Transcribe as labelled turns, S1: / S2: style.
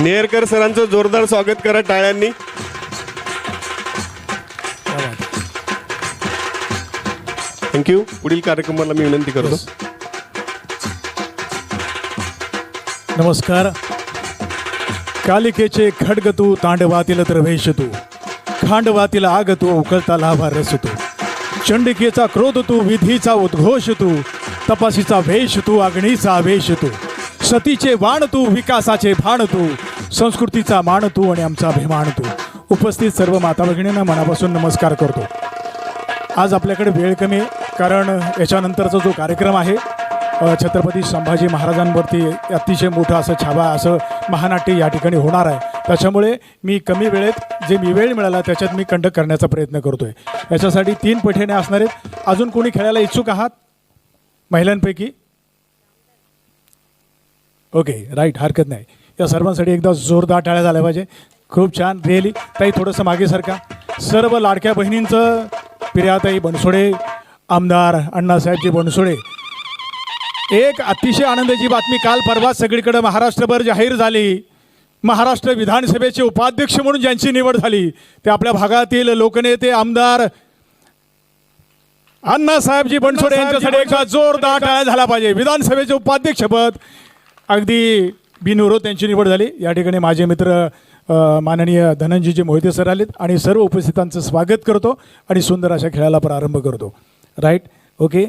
S1: नेहरकर सरांचं जोरदार स्वागत करा टाळ्यांनी. थँक्यू पुढील कार्यक्रमाला मी विनंती करतो.
S2: नमस्कार. कालिकेचे खडग तू तांडवातील द्रवेश तू खांडवातील आग तू उकळता लाभा रस तू चंडिकेचा क्रोध तू विधीचा उद्घोष तू तपासीचा वेश तू अग्नीचा आवेश तू सतीचे वाण तू विकासाचे भाण तू संस्कृतीचा मान तू आणि आमचा अभिमान तू. उपस्थित सर्व माता भगिनींना मनापासून नमस्कार करतो. आज आपल्याकडे वेळ कमी कारण याच्यानंतरचा जो कार्यक्रम आहे छत्रपती संभाजी महाराजांवरती अतिशय मोठं असं छावा असं महानाट्य या ठिकाणी होणार आहे. त्याच्यामुळे मी कमी वेळेत जे मी वेळ मिळाला त्याच्यात मी कंडक्ट करण्याचा प्रयत्न करतो आहे याच्यासाठी तीन पैठणे असणार आहेत. अजून कोणी खेळायला इच्छुक आहात? महिलांपैकी? ओके राईट हरकत नाही. या सर्वांसाठी एकदा जोरदार टाळ्या झाल्या पाहिजे. खूप छान रिअली. ताई थोडंसं मागे सारखा सर्व लाडक्या बहिणींचं प्रियाताई बनसोडे आमदार अण्णासाहेबजी बनसोडे. एक अतिशय आनंदाची बातमी काल परवा सगळीकडे महाराष्ट्रभर जाहीर झाली. महाराष्ट्र विधानसभेचे उपाध्यक्ष म्हणून ज्यांची निवड झाली ते आपल्या भागातील लोकनेते आमदार अण्णासाहेबजी बनसोडे यांच्यासाठी एकदा जोरदार टाळ्या झाला पाहिजे. विधानसभेचे उपाध्यक्षपद अगदी बिनविरोध त्यांची निवड झाली. या ठिकाणी माझे मित्र माननीय धनंजयजी मोहिते सर आलेत आणि सर्व उपस्थितांचं स्वागत करतो आणि सुंदर अशा खेळाला प्रारंभ करतो. Right okay